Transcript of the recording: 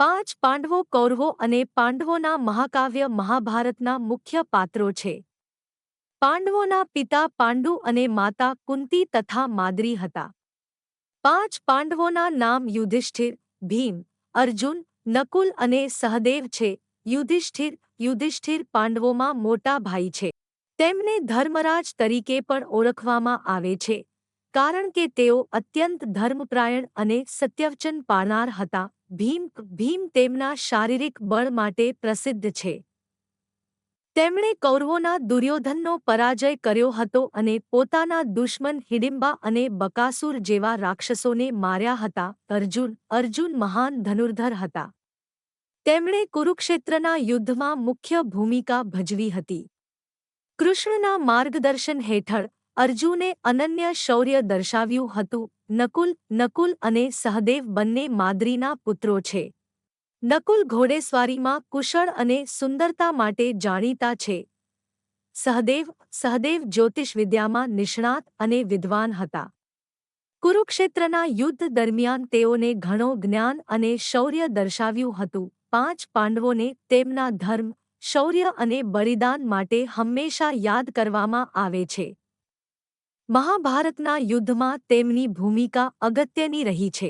પાંચ પાંડવો કૌરવો અને પાંડવોના મહાકાવ્ય મહાભારતના મુખ્ય પાત્રો છે. પાંડવોના પિતા પાંડુ અને માતા કુંતી તથા માદ્રી હતા. પાંચ પાંડવોના નામ યુધિષ્ઠિર, ભીમ, અર્જુન, નકુલ અને સહદેવ છે. યુધિષ્ઠિર યુધિષ્ઠિર પાંડવોમાં મોટા ભાઈ છે. તેમને ધર્મરાજ તરીકે પણ ઓળખવામાં આવે છે. કારણ કે તેઓ અત્યંત ધર્મપ્રાયણ અને સત્યવચન પાળનાર હતા. ભીમ ભીમ તેમના શારીરિક બળ માટે પ્રસિદ્ધ છે. તેમણે કૌરવોના દુર્યોધનનો પરાજય કર્યો હતો અને પોતાના દુશ્મન હિડિંબા અને બકાસુર જેવા રાક્ષસોને માર્યા હતા. અર્જુન અર્જુન મહાન ધનુર્ધર હતા. તેમણે કુરુક્ષેત્રના યુદ્ધમાં મુખ્ય ભૂમિકા ભજવી હતી. કૃષ્ણના માર્ગદર્શન હેઠળ અર્જુને અનન્ય શૌર્ય દર્શાવ્યું હતું. નકુલ નકુલ અને સહદેવ બંને માદ્રીના પુત્રો છે. નકુલ ઘોડેસવારીમાં કુશળ અને સુંદરતા માટે જાણીતા છે. સહદેવ સહદેવ જ્યોતિષવિદ્યામાં નિષ્ણાત અને વિદ્વાન હતા. કુરુક્ષેત્રના યુદ્ધ દરમિયાન તેઓને ઘણો જ્ઞાન અને શૌર્ય દર્શાવ્યું હતું. પાંચ પાંડવોને તેમના ધર્મ, શૌર્ય અને બલિદાન માટે હંમેશા યાદ કરવામાં આવે છે. મહાભારતના યુદ્ધમાં તેમની ભૂમિકા અગત્યની રહી છે.